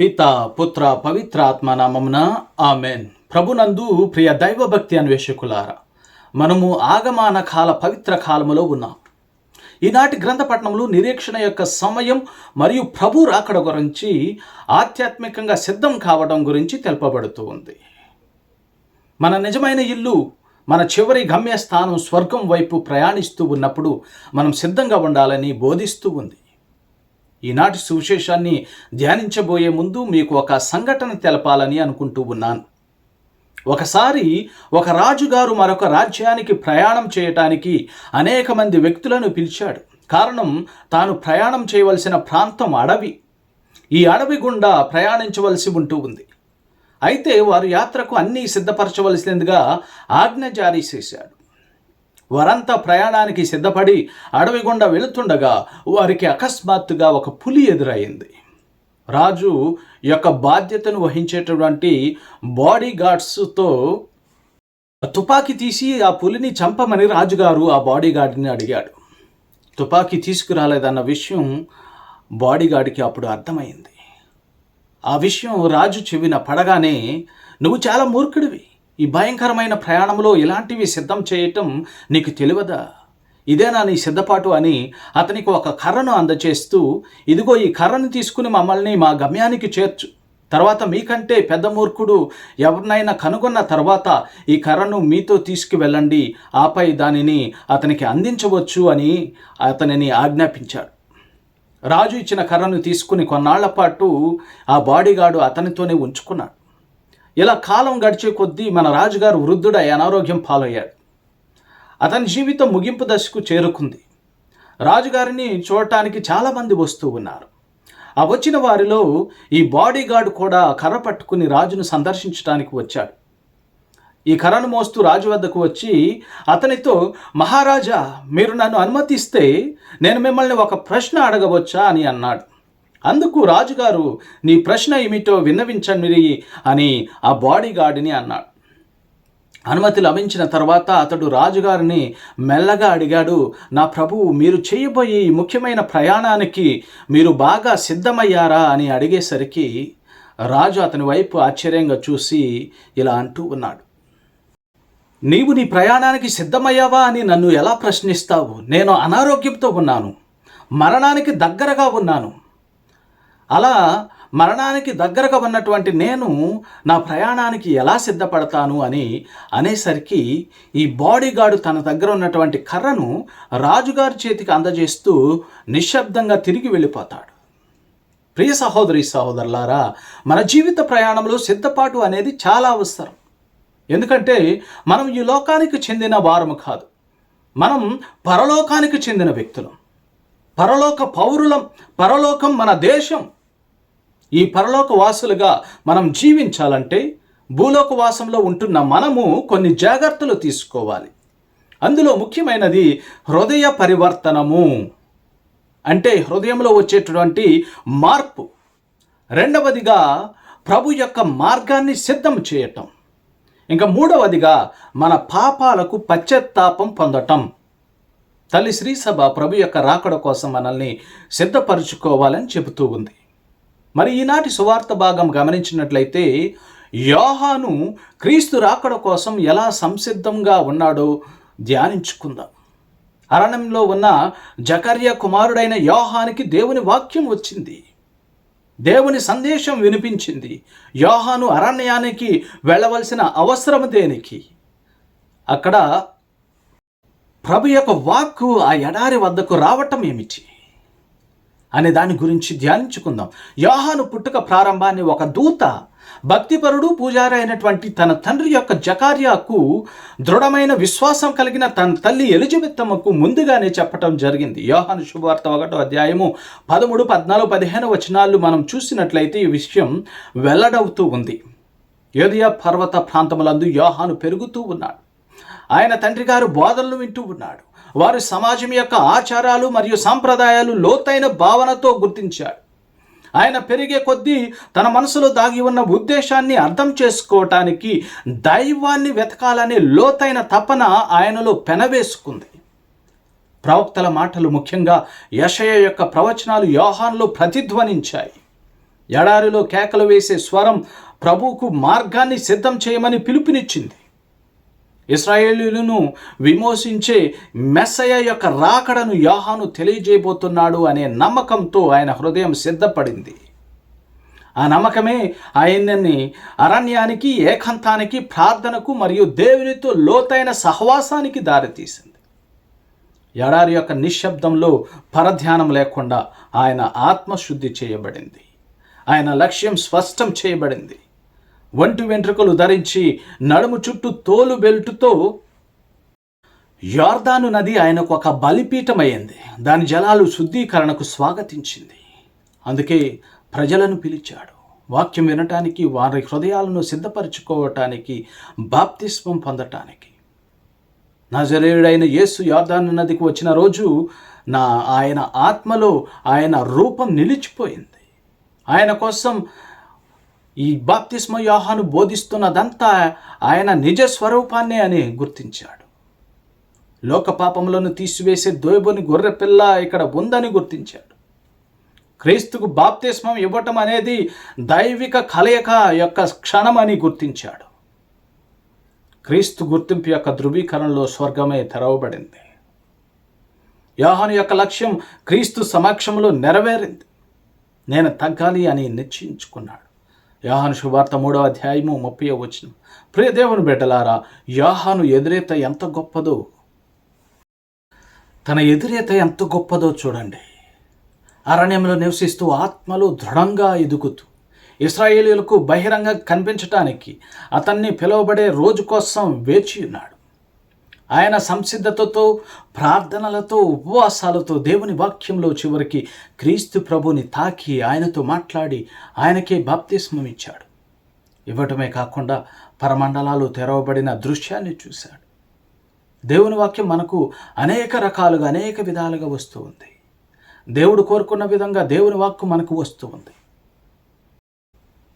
పిత పుత్ర పవిత్రాత్మ నామమున ఆమెన్. ప్రభునందు ప్రియ దైవభక్తి అన్వేషకులారా మనము ఆగమాన కాల పవిత్ర కాలములో ఉన్నాం. ఈనాటి గ్రంథపట్నంలో నిరీక్షణ యొక్క సమయం మరియు ప్రభు రాకడ గురించి ఆధ్యాత్మికంగా సిద్ధం కావడం గురించి తెలుపబడుతూ ఉంది. మన నిజమైన ఇల్లు మన చివరి గమ్యస్థానం స్వర్గం వైపు ప్రయాణిస్తూ ఉన్నప్పుడు మనం సిద్ధంగా ఉండాలని బోధిస్తూ ఉంది. ఈనాటి సువిశేషాన్ని ధ్యానించబోయే ముందు మీకు ఒక సంఘటన తెలపాలని అనుకుంటూ ఉన్నాను. ఒకసారి ఒక రాజుగారు మరొక రాజ్యానికి ప్రయాణం చేయటానికి అనేక మంది వ్యక్తులను పిలిచాడు. కారణం తాను ప్రయాణం చేయవలసిన ప్రాంతం అడవి. ఈ అడవి గుండా ప్రయాణించవలసి ఉంటూ ఉంది. అయితే వారు యాత్రకు అన్నీ సిద్ధపరచవలసిందిగా ఆజ్ఞ జారీ చేశాడు. వారంతా ప్రయాణానికి సిద్ధపడి అడవి గుండా వెళుతుండగా వారికి అకస్మాత్తుగా ఒక పులి ఎదురయ్యింది రాజు యొక్క బాధ్యతను వహించేటటువంటి బాడీ గార్డ్స్తో తుపాకీ తీసి ఆ పులిని చంపమని రాజుగారు ఆ బాడీ గార్డ్ని అడిగాడు. తుపాకీ తీసుకురాలేదన్న విషయం బాడీ గార్డ్కి అప్పుడు అర్థమైంది. ఆ విషయం రాజు చెవిన పడగానే నువ్వు చాలా మూర్ఖుడివి. ఈ భయంకరమైన ప్రయాణంలో ఇలాంటివి సిద్ధం చేయటం నీకు తెలియదా? ఇదేనా నీ సిద్ధపాటు అని అతనికి ఒక కర్రను అందచేస్తూ ఇదిగో ఈ కర్రను తీసుకుని మమ్మల్ని మా గమ్యానికి చేర్చు. తర్వాత మీకంటే పెద్ద మూర్ఖుడు ఎవరినైనా కనుగొన్న తర్వాత ఈ కర్రను మీతో తీసుకువెళ్ళండి ఆపై దానిని అతనికి అందించవచ్చు అని అతనిని ఆజ్ఞాపించాడు. రాజు ఇచ్చిన కర్రను తీసుకుని కొన్నాళ్ళ పాటు ఆ బాడీగార్డు అతనితోనే ఉంచుకున్నాడు. ఇలా కాలం గడిచే కొద్దీ మన రాజుగారు వృద్ధుడై అనారోగ్యం పాలయ్యాడు. అతని జీవితం ముగింపు దశకు చేరుకుంది. రాజుగారిని చూడటానికి చాలామంది వస్తూ ఉన్నారు. ఆ వచ్చిన వారిలో ఈ బాడీగార్డ్ కూడా కర్ర పట్టుకుని రాజును సందర్శించడానికి వచ్చాడు. ఈ కర్రను మోస్తూ రాజు వద్దకు వచ్చి అతనితో మహారాజా మీరు నన్ను అనుమతిస్తే నేను మిమ్మల్ని ఒక ప్రశ్న అడగవచ్చా? అని అన్నాడు. అందుకు రాజుగారు నీ ప్రశ్న ఏమిటో విన్నవించండి అని ఆ బాడీగార్డ్ని అన్నాడు. అనుమతి లభించిన తర్వాత అతడు రాజుగారిని మెల్లగా అడిగాడు నా ప్రభువు మీరు చేయబోయే ఈ ముఖ్యమైన ప్రయాణానికి మీరు బాగా సిద్ధమయ్యారా? అని అడిగేసరికి రాజు అతని వైపు ఆశ్చర్యంగా చూసి ఇలా అంటూ ఉన్నాడు. నీవు నీ ప్రయాణానికి సిద్ధమయ్యావా అని నన్ను ఎలా ప్రశ్నిస్తావు? నేను అనారోగ్యంతో ఉన్నాను మరణానికి దగ్గరగా ఉన్నాను. అలా మరణానికి దగ్గరగా ఉన్నటువంటి నేను నా ప్రయాణానికి ఎలా సిద్ధపడతాను అని అనేసరికి ఈ బాడీగార్డు తన దగ్గర ఉన్నటువంటి కర్రను రాజుగారి చేతికి అందజేస్తూ నిశ్శబ్దంగా తిరిగి వెళ్ళిపోతాడు. ప్రియ సహోదరి సహోదరులారా మన జీవిత ప్రయాణంలో సిద్ధపాటు అనేది చాలా అవసరం. ఎందుకంటే మనం ఈ లోకానికి చెందిన వారము కాదు. మనం పరలోకానికి చెందిన వ్యక్తులం. పరలోక పౌరులం పరలోకం మన దేశం. ఈ పరలోక వాసులుగా మనం జీవించాలంటే భూలోక వాసంలో ఉంటున్న మనము కొన్ని జాగ్రత్తలు తీసుకోవాలి. అందులో ముఖ్యమైనది హృదయ పరివర్తనము. అంటే హృదయంలో వచ్చేటటువంటి మార్పు. రెండవదిగా ప్రభు యొక్క మార్గాన్ని సిద్ధం చేయటం. ఇంకా మూడవదిగా మన పాపాలకు పశ్చాత్తాపం పొందటం. తల్లి శ్రీసభ ప్రభు యొక్క రాకడ కోసం మనల్ని సిద్ధపరచుకోవాలని చెబుతూ ఉంది. మరి ఈనాటి సువార్త భాగం గమనించినట్లయితే యోహాను క్రీస్తు రాకడ కోసం ఎలా సంసిద్ధంగా ఉన్నాడో ధ్యానించుకుందాం. అరణ్యంలో ఉన్న జకర్య కుమారుడైన యోహానికి దేవుని వాక్యం వచ్చింది. దేవుని సందేశం వినిపించింది. యోహాను అరణ్యానికి వెళ్ళవలసిన అవసరం దేనికి? అక్కడ ప్రభు యొక్క వాక్కు ఆ ఎడారి వద్దకు రావటం ఏమిటి? అనే దాని గురించి ధ్యానించుకుందాం. యోహాను పుట్టుక ప్రారంభాన్ని ఒక దూత భక్తిపరుడు పూజారి అయినటువంటి తన తండ్రి యొక్క జకార్యాకు దృఢమైన విశ్వాసం కలిగిన తన తల్లి ఎలిజబెత్తమ్మకు ముందుగానే చెప్పటం జరిగింది. యోహాను శుభవార్త ఒకటో అధ్యాయము పదమూడు పద్నాలుగు పదిహేను వచనాలు మనం చూసినట్లయితే ఈ విషయం వెల్లడవుతూ ఉంది. యోధియా పర్వత ప్రాంతములందు యోహాను పెరుగుతూ ఉన్నాడు. ఆయన తండ్రి గారు బోధనలు వింటూ ఉన్నాడు. వారు సమాజం యొక్క ఆచారాలు మరియు సాంప్రదాయాలు లోతైన భావనతో గుర్తించాడు ఆయన పెరిగే కొద్దీ తన మనసులో దాగి ఉన్న ఉద్దేశాన్ని అర్థం చేసుకోవటానికి దైవాన్ని వెతకాలనే లోతైన తపన ఆయనలో పెనవేసుకుంది. ప్రవక్తల మాటలు ముఖ్యంగా యషయ యొక్క ప్రవచనాలు యోహాన్లో ప్రతిధ్వనించాయి. ఎడారిలో కేకలు వేసే స్వరం ప్రభువుకు మార్గాన్ని సిద్ధం చేయమని పిలుపునిచ్చింది. ఇస్రాయేలీలను విమోచించే మెస్సయ యొక్క రాకడను యాహాను తెలియజేయబోతున్నాడు అనే నమ్మకంతో ఆయన హృదయం సిద్ధపడింది. ఆ నమ్మకమే ఆయన్ని అరణ్యానికి ఏకాంతానికి ప్రార్థనకు మరియు దేవునితో లోతైన సహవాసానికి దారితీసింది. ఎడారి యొక్క నిశ్శబ్దంలో పరధ్యానం లేకుండా ఆయన ఆత్మశుద్ధి చేయబడింది. ఆయన లక్ష్యం స్పష్టం చేయబడింది. ఒంటి వెంట్రుకలు ధరించి నడుము చుట్టూ తోలు బెల్టుతో యోర్దాను నది ఆయనకు ఒక బలిపీఠమైంది దాని జలాలు శుద్ధీకరణకు స్వాగతించింది. అందుకే ప్రజలను పిలిచాడు. వాక్యం వినటానికి వారి హృదయాలను సిద్ధపరచుకోవటానికి బాప్తిస్వం పొందటానికి. నజరేయుడైన యేసు యోర్దాను నదికి వచ్చిన రోజు నా ఆయన ఆత్మలో ఆయన రూపం నిలిచిపోయింది. ఆయన కోసం ఈ బాప్తిస్మ యోహాను బోధిస్తున్నదంతా ఆయన నిజ స్వరూపాన్నే అని గుర్తించాడు. లోక పాపములను తీసివేసే దోయబుని గొర్రెపిల్ల ఇక్కడ ఉందని గుర్తించాడు. క్రీస్తుకు బాప్తిస్మం ఇవ్వటం అనేది దైవిక కలయిక యొక్క క్షణం అని గుర్తించాడు. క్రీస్తు గుర్తింపు యొక్క ధృవీకరణలో స్వర్గమే తెరవబడింది. యోహాను యొక్క లక్ష్యం క్రీస్తు సమక్షంలో నెరవేరింది. నేను తగ్గాలి అని నిశ్చయించుకున్నాడు. యాహాను శుభార్త మూడవ అధ్యాయము ముప్పై వచ్చిన ప్రియ దేవుని బిడ్డలారా యాహాను ఎదురేత ఎంత గొప్పదో తన ఎదురేత ఎంత గొప్పదో చూడండి. అరణ్యంలో నివసిస్తూ ఆత్మలు దృఢంగా ఎదుగుతూ ఇస్రాయేలీలకు బహిరంగ కనిపించటానికి అతన్ని పిలువబడే రోజు కోసం వేచి ఉన్నాడు. ఆయన సంసిద్ధతతో ప్రార్థనలతో ఉపవాసాలతో దేవుని వాక్యంలో చివరికి క్రీస్తు ప్రభుని తాకి ఆయనతో మాట్లాడి ఆయనకే బాప్తిస్మం ఇచ్చాడు. ఇవ్వటమే కాకుండా పరమండలాలు తెరవబడిన దృశ్యాన్ని చూశాడు. దేవుని వాక్యం మనకు అనేక రకాలుగా అనేక విధాలుగా వస్తూ ఉంది. దేవుడు కోరుకున్న విధంగా దేవుని వాక్కు మనకు వస్తూ ఉంది.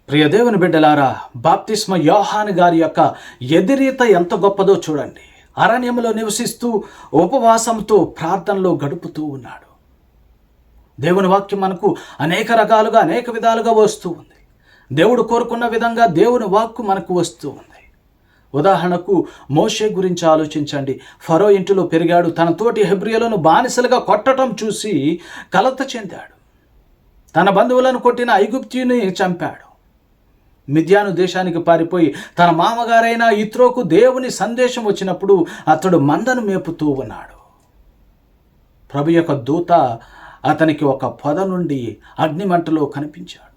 ప్రియ దేవుని బిడ్డలారా బాప్తిస్మ యోహాన్ గారి యొక్క ఎదిరీత ఎంత గొప్పదో చూడండి. అరణ్యంలో నివసిస్తూ ఉపవాసంతో ప్రార్థనలో గడుపుతూ ఉన్నాడు. దేవుని వాక్యం మనకు అనేక రకాలుగా అనేక విధాలుగా వస్తూ ఉంది. దేవుడు కోరుకున్న విధంగా దేవుని వాక్కు మనకు వస్తూ ఉంది. ఉదాహరణకు మోషే గురించి ఆలోచించండి. ఫరో ఇంటిలో పెరిగాడు. తన తోటి హెబ్రియలను బానిసలుగా కొట్టడం చూసి కలత చెందాడు. తన బంధువులను కొట్టిన ఐగుప్తిని చంపాడు. మిద్యాను దేశానికి పారిపోయి తన మామగారైన ఇత్రోకు దేవుని సందేశం వచ్చినప్పుడు అతడు మందను మేపుతూ ఉన్నాడు. ప్రభు యొక్క దూత అతనికి ఒక పొద నుండి అగ్నిమంటలో కనిపించాడు.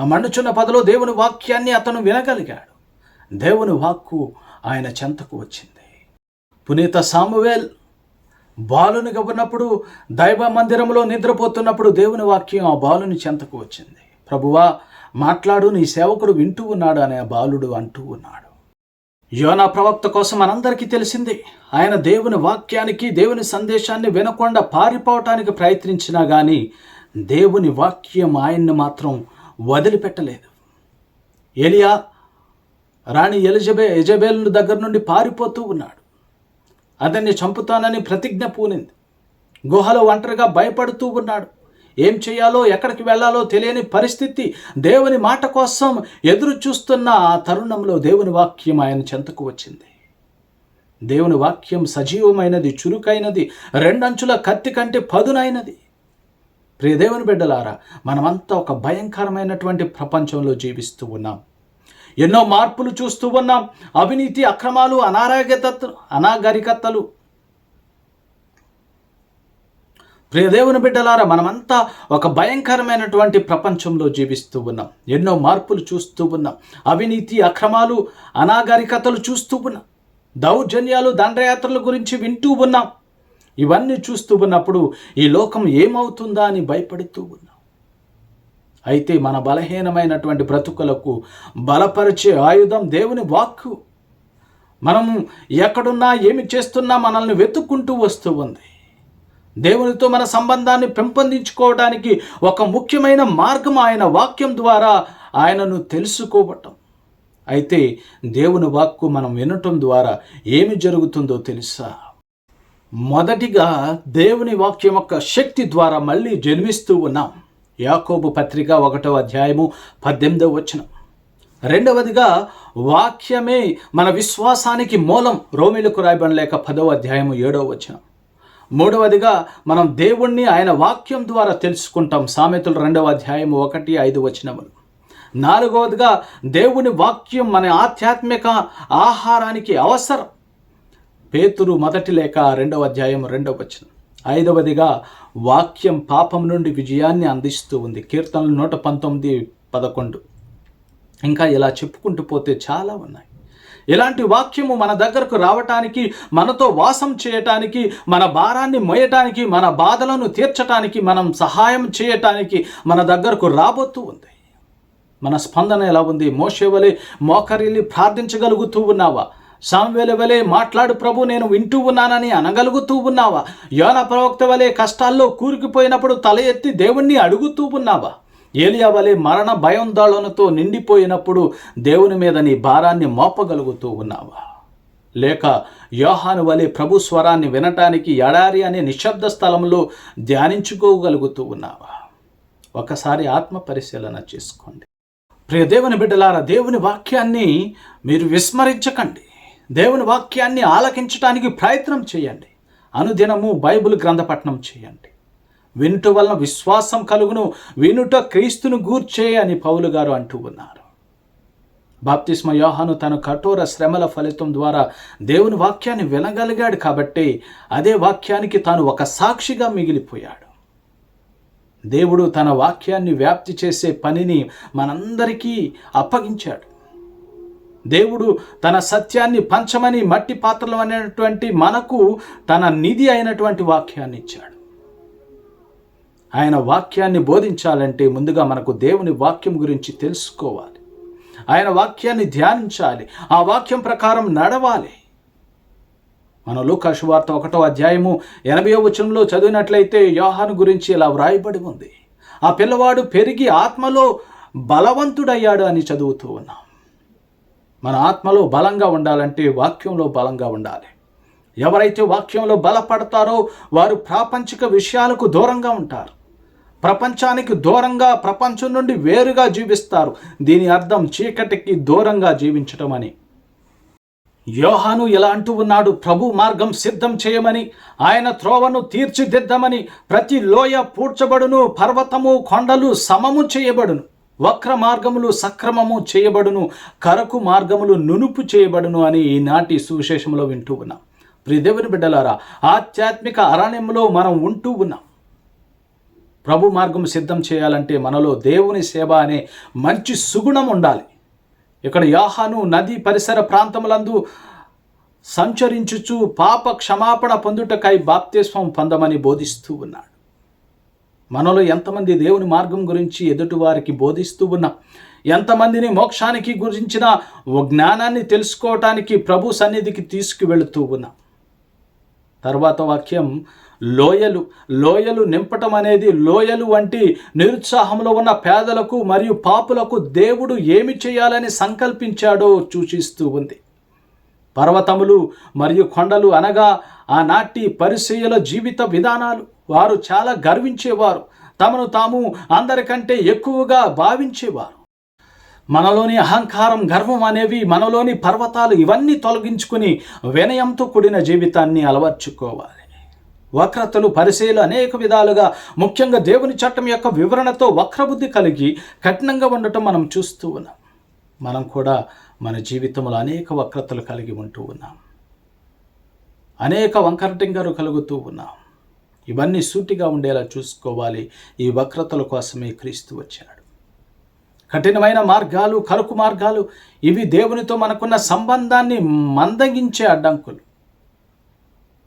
ఆ మండుచున్న పదలో దేవుని వాక్యాన్ని అతను వినగలిగాడు. దేవుని వాక్కు ఆయన చెంతకు వచ్చింది. పునీత సామువేల్ బాలునిగా ఉన్నప్పుడు దైవ మందిరంలో నిద్రపోతున్నప్పుడు దేవుని వాక్యం ఆ బాలుని చెంతకు వచ్చింది. ప్రభువా మాట్లాడు నీ సేవకుడు వింటూ ఉన్నాడు అనే బాలుడు అంటూ ఉన్నాడు. యోనా ప్రవక్త కోసం మనందరికీ తెలిసింది ఆయన దేవుని వాక్యానికి దేవుని సందేశాన్ని వినకుండా పారిపోవటానికి ప్రయత్నించినా కానీ దేవుని వాక్యం ఆయన్ని మాత్రం వదిలిపెట్టలేదు. ఎలియా రాణి ఎలిజబే ఎజబేల్ దగ్గర నుండి పారిపోతూ ఉన్నాడు. అతన్ని చంపుతానని ప్రతిజ్ఞ పూనింది. గుహలో ఒంటరిగా భయపడుతూ ఉన్నాడు. ఏం చేయాలో ఎక్కడికి వెళ్ళాలో తెలియని పరిస్థితి. దేవుని మాట కోసం ఎదురు చూస్తున్న ఆ తరుణంలో దేవుని వాక్యం ఆయన చెంతకు వచ్చింది. దేవుని వాక్యం సజీవమైనది చురుకైనది రెండంచుల కత్తి కంటే పదునైనది. ప్రియ దేవుని బిడ్డలారా మనమంతా ఒక భయంకరమైనటువంటి ప్రపంచంలో జీవిస్తూ ఉన్నాం. ఎన్నో మార్పులు చూస్తూ ఉన్నాం. అవినీతి అక్రమాలు అనారోగ్యత అనాగరికతలు ప్రియదేవుని బిడ్డలారా మనమంతా ఒక భయంకరమైనటువంటి ప్రపంచంలో జీవిస్తూ ఉన్నాం. ఎన్నో మార్పులు చూస్తూ ఉన్నాం. అవినీతి అక్రమాలు అనాగరికతలు చూస్తూ ఉన్నాం. దౌర్జన్యాలు దండయాత్రల గురించి వింటూ ఉన్నాం. ఇవన్నీ చూస్తూ ఉన్నప్పుడు ఈ లోకం ఏమవుతుందా అని భయపడుతూ ఉన్నాం. అయితే మన బలహీనమైనటువంటి బ్రతుకులకు బలపరిచే ఆయుధం దేవుని వాక్కు. మనము ఎక్కడున్నా ఏమి చేస్తున్నా మనల్ని వెతుక్కుంటూ వస్తూ ఉంది. దేవునితో మన సంబంధాన్ని పెంపొందించుకోవడానికి ఒక ముఖ్యమైన మార్గం ఆయన వాక్యం ద్వారా ఆయనను తెలుసుకోవటం. అయితే దేవుని వాక్కు మనం వినటం ద్వారా ఏమి జరుగుతుందో తెలుసా? మొదటిగా దేవుని వాక్యం యొక్క శక్తి ద్వారా మళ్ళీ జన్మిస్తూ ఉన్నాం. యాకోబు పత్రిక ఒకటో అధ్యాయము పద్దెనిమిదవ వచనం. రెండవదిగా వాక్యమే మన విశ్వాసానికి మూలం. రోమిలకు రాయబడిన లేక పదవ అధ్యాయము ఏడవ వచనం. మూడవదిగా మనం దేవుణ్ణి ఆయన వాక్యం ద్వారా తెలుసుకుంటాం. సామెతలు రెండవ అధ్యాయం ఒకటి ఐదు వచనములు. నాలుగవదిగా దేవుని వాక్యం మన ఆధ్యాత్మిక ఆహారానికి అవసరం. పేతురు మొదటి లేక రెండవ అధ్యాయం రెండవ వచనం. ఐదవదిగా వాక్యం పాపం నుండి విజయాన్ని అందిస్తూ ఉంది. కీర్తనలు నూట పంతొమ్మిది పదకొండు. ఇంకా ఇలా చెప్పుకుంటూ పోతే చాలా ఉన్నాయి. ఇలాంటి వాక్యము మన దగ్గరకు రావటానికి మనతో వాసం చేయటానికి మన భారాన్ని మోయటానికి మన బాధలను తీర్చటానికి మనం సహాయం చేయటానికి మన దగ్గరకు రాబోతూ ఉంది. మన స్పందన ఎలా ఉంది? మోసేవలే మోకరిల్లి ప్రార్థించగలుగుతూ ఉన్నావా? సాంవేల వలె మాట్లాడు ప్రభు నేను వింటూ ఉన్నానని అనగలుగుతూ ఉన్నావా? యోన ప్రవక్త వలె కష్టాల్లో కూరుకుపోయినప్పుడు తల ఎత్తి దేవుణ్ణి అడుగుతూ ఉన్నావా? ఏలియా వలె మరణ భయందాళనతో నిండిపోయినప్పుడు దేవుని మీద నీ భారాన్ని మోపగలుగుతూ ఉన్నావా? లేక యోహాను వలె ప్రభు స్వరాన్ని వినటానికి ఎడారి అనే నిశ్శబ్ద స్థలంలో ధ్యానించుకోగలుగుతూ ఉన్నావా? ఒకసారి ఆత్మ పరిశీలన చేసుకోండి. ప్రియ దేవుని బిడ్డలారా దేవుని వాక్యాన్ని మీరు విస్మరించకండి. దేవుని వాక్యాన్ని ఆలకించడానికి ప్రయత్నం చేయండి. అనుదినము బైబిల్ గ్రంథపట్నం చేయండి. వినుట వలన విశ్వాసం కలుగును వినుట క్రీస్తును గూర్చే అని పౌలు గారు అంటూ ఉన్నారు. బాప్తిస్మ యోహాను తన కఠోర శ్రమల ఫలితం ద్వారా దేవుని వాక్యాన్ని వినగలిగాడు కాబట్టి అదే వాక్యానికి తాను ఒక సాక్షిగా మిగిలిపోయాడు. దేవుడు తన వాక్యాన్ని వ్యాప్తి చేసే పనిని మనందరికీ అప్పగించాడు. దేవుడు తన సత్యాన్ని పంచమని మట్టి పాత్రలు అనేటువంటి మనకు తన నిధి అయినటువంటి వాక్యాన్ని ఇచ్చాడు. ఆయన వాక్యాన్ని బోధించాలంటే ముందుగా మనకు దేవుని వాక్యం గురించి తెలుసుకోవాలి. ఆయన వాక్యాన్ని ధ్యానించాలి. ఆ వాక్యం ప్రకారం నడవాలి. మన లూకాశువార్త ఒకటో అధ్యాయము ఎనభై వచనంలో చదివినట్లయితే యోహాను గురించి ఇలా వ్రాయబడి ఉంది. ఆ పిల్లవాడు పెరిగి ఆత్మలో బలవంతుడయ్యాడు అని చదువుతూ ఉన్నాం. మన ఆత్మలో బలంగా ఉండాలంటే వాక్యంలో బలంగా ఉండాలి. ఎవరైతే వాక్యంలో బలపడతారో వారు ప్రాపంచిక విషయాలకు దూరంగా ఉంటారు. ప్రపంచానికి దూరంగా ప్రపంచం నుండి వేరుగా జీవిస్తారు. దీని అర్థం చీకటికి దూరంగా జీవించటం అని యోహాను ఇలా అంటూ ఉన్నాడు ప్రభు మార్గం సిద్ధం చేయమని ఆయన త్రోవను తీర్చిదిద్దమని ప్రతి లోయ పూడ్చబడును పర్వతము కొండలు సమము చేయబడును వక్ర మార్గములు సక్రమము చేయబడును కరకు మార్గములు నునుపు చేయబడును అని ఈనాటి సువిశేషంలో వింటూ ఉన్నాం. ప్రిదేవుని బిడ్డలారా ఆధ్యాత్మిక అరణ్యంలో మనం ఉంటూ ఉన్నాం. ప్రభు మార్గం సిద్ధం చేయాలంటే మనలో దేవుని సేవ అనే మంచి సుగుణం ఉండాలి. ఇక్కడ యాహాను నది పరిసర ప్రాంతములందు సంచరించుచు పాప క్షమాపణ పొందుటకై బాప్తిస్వం పొందమని బోధిస్తూ ఉన్నాడు. మనలో ఎంతమంది దేవుని మార్గం గురించి ఎదుటివారికి బోధిస్తూ ఉన్నాం. ఎంతమందిని మోక్షానికి గురించిన జ్ఞానాన్ని తెలుసుకోవటానికి ప్రభు సన్నిధికి తీసుకువెళుతూ ఉన్నాం. తర్వాత వాక్యం లోయలు లోయలు నింపటం అనేది లోయలు వంటి నిరుత్సాహంలో ఉన్న పేదలకు మరియు పాపులకు దేవుడు ఏమి చేయాలని సంకల్పించాడో సూచిస్తూ ఉంది. పర్వతములు మరియు కొండలు అనగా ఆనాటి పరిచయుల జీవిత విధానాలు. వారు చాలా గర్వించేవారు. తమను తాము అందరికంటే ఎక్కువగా భావించేవారు. మనలోని అహంకారం గర్వం అనేవి మనలోని పర్వతాలు ఇవన్నీ తొలగించుకుని వినయంతో కూడిన జీవితాన్ని అలవర్చుకోవాలి. వక్రతలు పరిశీలు అనేక విధాలుగా ముఖ్యంగా దేవుని చట్టం యొక్క వివరణతో వక్రబుద్ధి కలిగి కఠినంగా ఉండటం మనం చూస్తూ ఉన్నాం. మనం కూడా మన జీవితంలో అనేక వక్రతలు కలిగి ఉంటూ ఉన్నాం. అనేక వంకరటింగారు కలుగుతూ ఉన్నాం. ఇవన్నీ సూటిగా ఉండేలా చూసుకోవాలి ఈ వక్రతల కోసమే క్రీస్తు వచ్చాడు. కఠినమైన మార్గాలు కరుకు మార్గాలు ఇవి దేవునితో మనకున్న సంబంధాన్ని మందగించే అడ్డంకులు.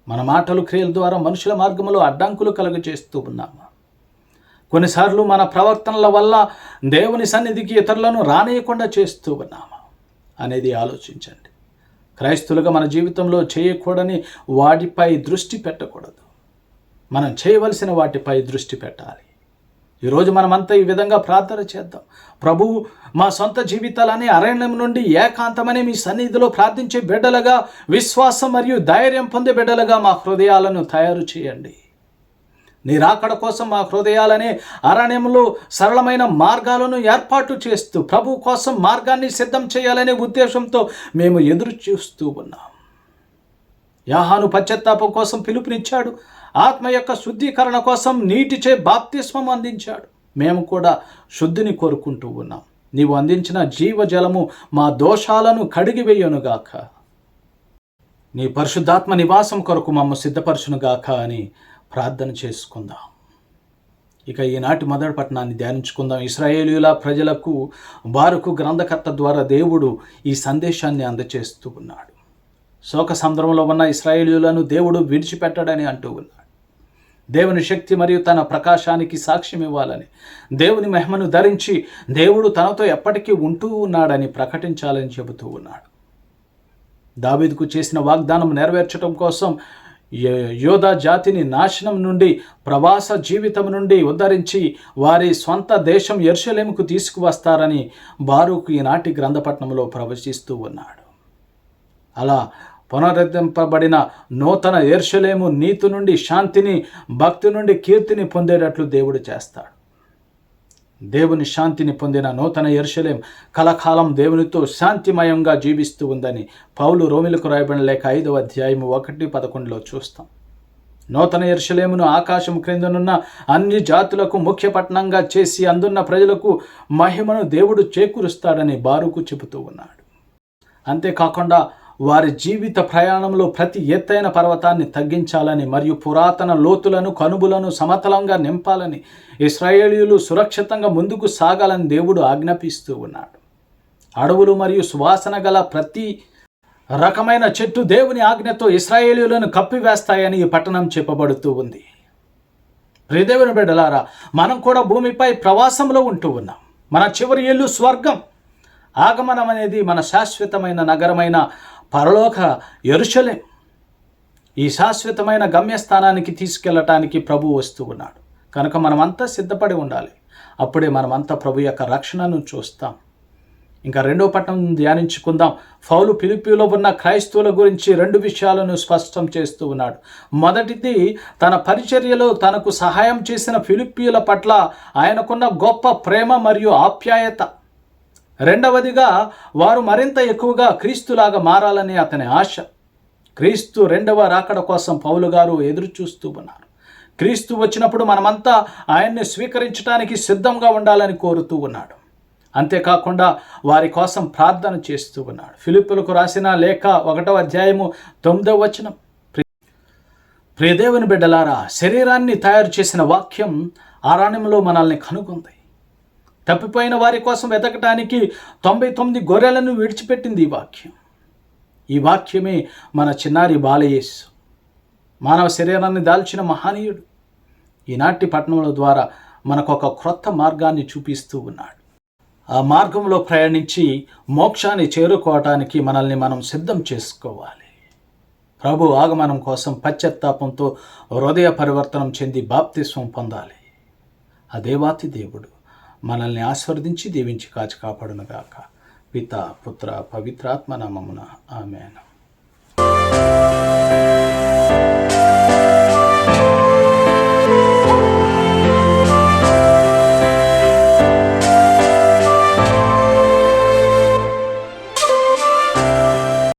మన మాటలు క్రియల ద్వారా మనుషుల మార్గంలో అడ్డంకులు కలుగజేస్తూ ఉన్నాము కొన్నిసార్లు మన ప్రవర్తనల వల్ల దేవుని సన్నిధికి ఇతరులను రానియకుండా చేస్తూ ఉన్నాము అనేది ఆలోచించండి. క్రైస్తులుగా మన జీవితంలో చేయకూడని వాటిపై దృష్టి పెట్టకూడదు. మనం చేయవలసిన వాటిపై దృష్టి పెట్టాలి. ఈరోజు మనమంతా ఈ విధంగా ప్రార్థన చేద్దాం. ప్రభు మా సొంత జీవితాలని అరణ్యం నుండి ఏకాంతమని మీ సన్నిధిలో ప్రార్థించే బిడ్డలుగా విశ్వాసం మరియు ధైర్యం పొందే బిడ్డలుగా మా హృదయాలను తయారు చేయండి. నీ రాకడ కోసం మా హృదయాలనే అరణ్యంలో సరళమైన మార్గాలను ఏర్పాటు చేస్తూ ప్రభు కోసం మార్గాన్ని సిద్ధం చేయాలనే ఉద్దేశంతో మేము ఎదురు చూస్తూ ఉన్నాం. యాహాను పశ్చాత్తాపం కోసం పిలుపునిచ్చాడు. ఆత్మ యొక్క శుద్ధీకరణ కోసం నీటిచే బాప్తిస్మం అందించాడు. మేము కూడా శుద్ధిని కోరుకుంటూ ఉన్నాం. నీవు అందించిన జీవజలము మా దోషాలను కడిగివేయనుగాక. నీ పరిశుద్ధాత్మ నివాసం కొరకు మమ్మ సిద్ధపరచునుగాక అని ప్రార్థన చేసుకుందాం. ఇక ఈనాటి మొదటి పట్టణాన్ని ధ్యానించుకుందాం. ఇస్రాయేలీల ప్రజలకు వారుకు గ్రంథకర్త ద్వారా దేవుడు ఈ సందేశాన్ని అందచేస్తూ ఉన్నాడు. శోక సందర్భంలో ఉన్న ఇస్రాయేలీలను దేవుడు విడిచిపెట్టడని అంటూ ఉన్నాడు దేవుని శక్తి మరియు తన ప్రకాశానికి సాక్ష్యం ఇవ్వాలని దేవుని మహిమను ధరించి దేవుడు తనతో ఎప్పటికీ ఉంటూ ఉన్నాడని ప్రకటించాలని చెబుతూ ఉన్నాడు. దావీదుకు చేసిన వాగ్దానం నెరవేర్చడం కోసం యో- యోధా జాతిని నాశనం నుండి ప్రవాస జీవితం నుండి ఉద్ధరించి వారి స్వంత దేశం ఎర్షలేముకు తీసుకువస్తారని బారూకు ఈనాటి గ్రంథపట్నంలో ప్రవచిస్తూ ఉన్నాడు. అలా పునరుద్ధరింపబడిన నూతన ఏర్షలేము నీతి నుండి శాంతిని భక్తి నుండి కీర్తిని పొందేటట్లు దేవుడు చేస్తాడు. దేవుని శాంతిని పొందిన నూతన ఎర్షలేం కలకాలం దేవునితో శాంతిమయంగా జీవిస్తూ ఉందని పౌలు రోమిలకు రాయబడిన లేక ఐదవ అధ్యాయము ఒకటి పదకొండులో చూస్తాం. నూతన ఎర్షలేమును ఆకాశం క్రిందనున్న అన్ని జాతులకు ముఖ్య పట్టణంగా చేసి అందున్న ప్రజలకు మహిమను దేవుడు చేకూరుస్తాడని బారుకు చెబుతూ ఉన్నాడు. అంతేకాకుండా వారి జీవిత ప్రయాణంలో ప్రతి ఎత్తైన పర్వతాన్ని తగ్గించాలని మరియు పురాతన లోతులను కనుబులను సమతలంగా నింపాలని ఇస్రాయేలీయులు సురక్షితంగా ముందుకు సాగాలని దేవుడు ఆజ్ఞాపిస్తూ ఉన్నాడు. అడవులు మరియు సువాసన గల ప్రతి రకమైన చెట్టు దేవుని ఆజ్ఞతో ఇస్రాయేలీయులను కప్పివేస్తాయని ఈ పట్టణం చెప్పబడుతూ ఉంది. ప్రియదేవుని బిడ్డలారా మనం కూడా భూమిపై ప్రవాసంలో ఉంటూ ఉన్నాం. మన చివరి ఇల్లు స్వర్గం. ఆగమనం అనేది మన శాశ్వతమైన నగరమైన పరలోక ఎరుచలే ఈ శాశ్వతమైన గమ్యస్థానానికి తీసుకెళ్ళటానికి ప్రభు వస్తూ ఉన్నాడు. కనుక మనమంతా సిద్ధపడి ఉండాలి. అప్పుడే మనమంతా ప్రభు యొక్క రక్షణను చూస్తాం. ఇంకా రెండో పట్టణం ధ్యానించుకుందాం. ఫౌలు పిలిపిలో ఉన్న క్రైస్తవుల గురించి రెండు విషయాలను స్పష్టం చేస్తూ ఉన్నాడు. మొదటిది తన పరిచర్యలో తనకు సహాయం చేసిన ఫిలిప్పీల పట్ల ఆయనకున్న గొప్ప ప్రేమ మరియు ఆప్యాయత. రెండవదిగా వారు మరింత ఎక్కువగా క్రీస్తులాగా మారాలని అతని ఆశ. క్రీస్తు రెండవ రాకడ కోసం పౌలు గారు ఎదురు చూస్తూ ఉన్నారు. క్రీస్తు వచ్చినప్పుడు మనమంతా ఆయన్ని స్వీకరించడానికి సిద్ధంగా ఉండాలని కోరుతూ ఉన్నాడు. అంతేకాకుండా వారి కోసం ప్రార్థన చేస్తూ ఉన్నాడు. ఫిలిప్పులకు రాసిన లేఖ ఒకటో అధ్యాయము తొమ్మిదవ వచనం. ప్రియదేవుని బిడ్డలారా శరీరాన్ని తయారు చేసిన వాక్యం ఆరణ్యంలో మనల్ని కనుగొంది. తప్పిపోయిన వారి కోసం వెతకటానికి తొంభై తొమ్మిది గొర్రెలను విడిచిపెట్టింది ఈ వాక్యం. ఈ వాక్యమే మన చిన్నారి బాలయేసు. మానవ శరీరాన్ని దాల్చిన మహనీయుడు. ఈనాటి పట్టణముల ద్వారా మనకు ఒక క్రొత్త మార్గాన్ని చూపిస్తూ ఉన్నాడు. ఆ మార్గంలో ప్రయాణించి మోక్షాన్ని చేరుకోవటానికి మనల్ని మనం సిద్ధం చేసుకోవాలి. ప్రభు ఆగమనం కోసం పశ్చాత్తాపంతో హృదయ పరివర్తనం చెంది బాప్తిస్వం పొందాలి. ఆ దేవాతి దేవుడు. మనల్ని ఆస్వర్దించి దీవించి కాచి కాపాడునుగాక. పిత పుత్ర పవిత్రాత్మ నామమున. ఆమెను.